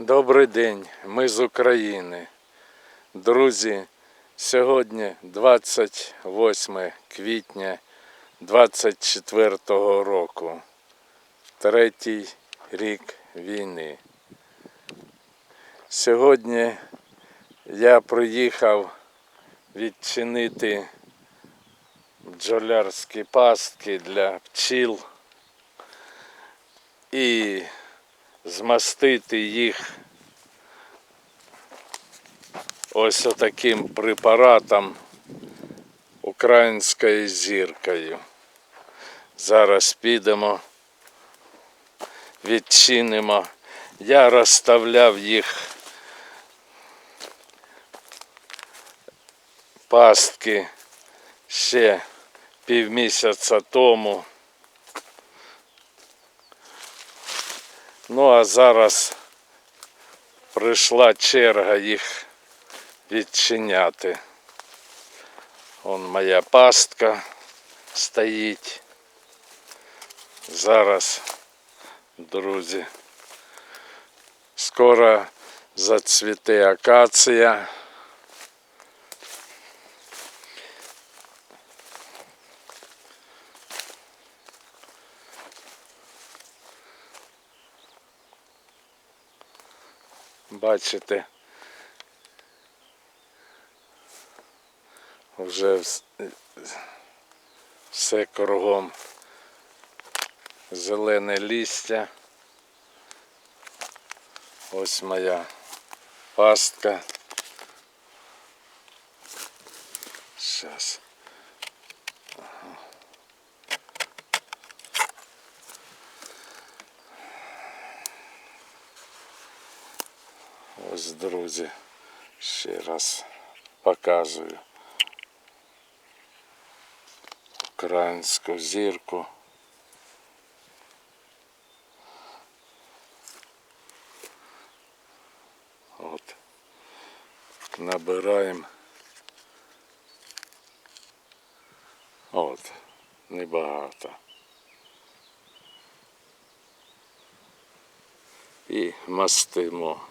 Добрий день, ми з України. Друзі, сьогодні 28 квітня 24 року, третій рік війни. Сьогодні я приїхав відчинити бджолярські пастки для пчіл і змастити їх ось таким препаратом українською зіркою. Зараз підемо, відчинимо. Я розставляв їх пастки ще півмісяця тому. Ну а зараз прийшла черга їх відчиняти. Он моя пастка стоїть. Зараз, друзі, скоро зацвіте акація. Бачите, вже все кругом зелене листя. Ось моя пастка. Сейчас. Ось, друзі, ще раз показую українську зірку. От. Набираємо. От, небагато. І мастимо.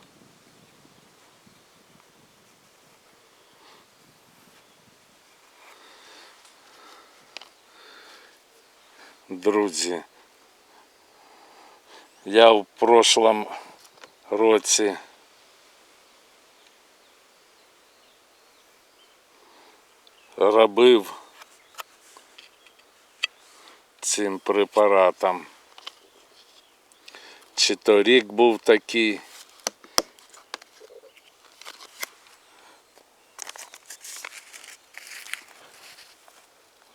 Друзі, я в прошлом році робив цим препаратом. Чи то рік був такий.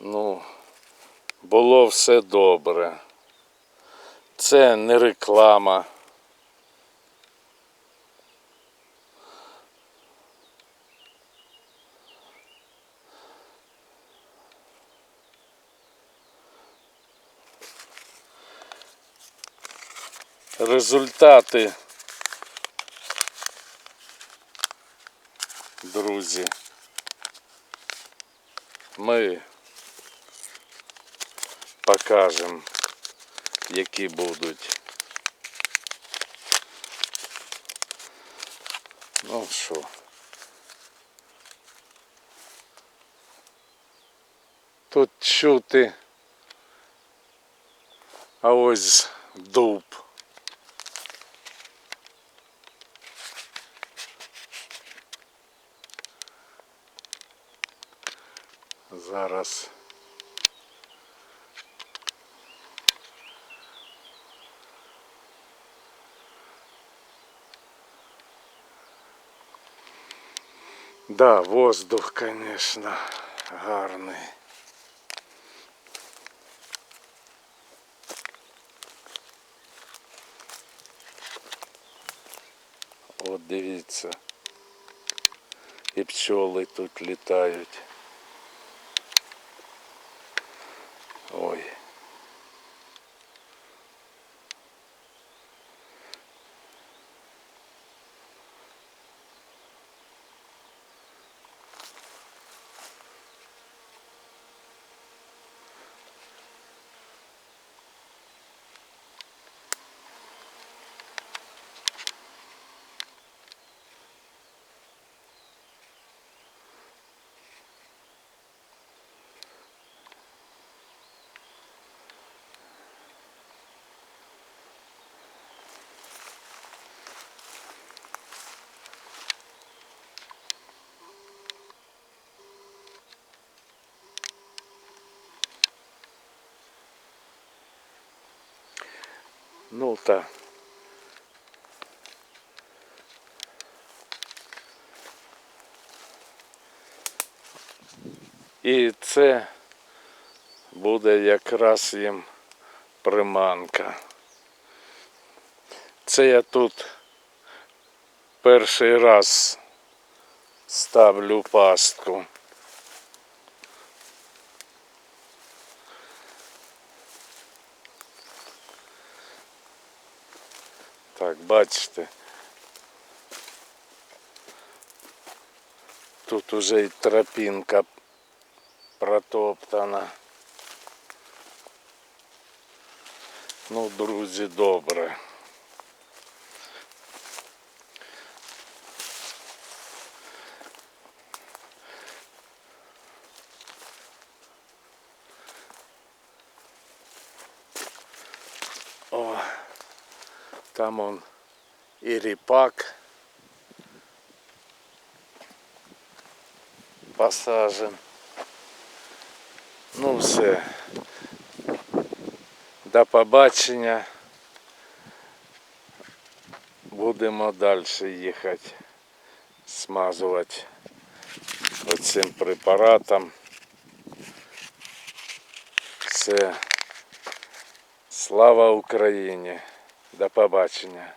Ну, було все добре. Це не реклама. Результати, друзі, ми покажемо, які будуть. Ну що. Тут чути. А ось дуб. Зараз. Да, воздух, конечно, гарний. От дивіться. І пчоли тут літають. Ну та. І це буде якраз їм приманка. Це я тут перший раз ставлю пастку. Так, бачите. Тут уже і тропінка протоптана. Ну, друзі, добре. Там он і ріпак посажен. Ну все. До побачення. Будемо далі їхати, смазувати оцим препаратом. Все. Слава Україні! До побачення!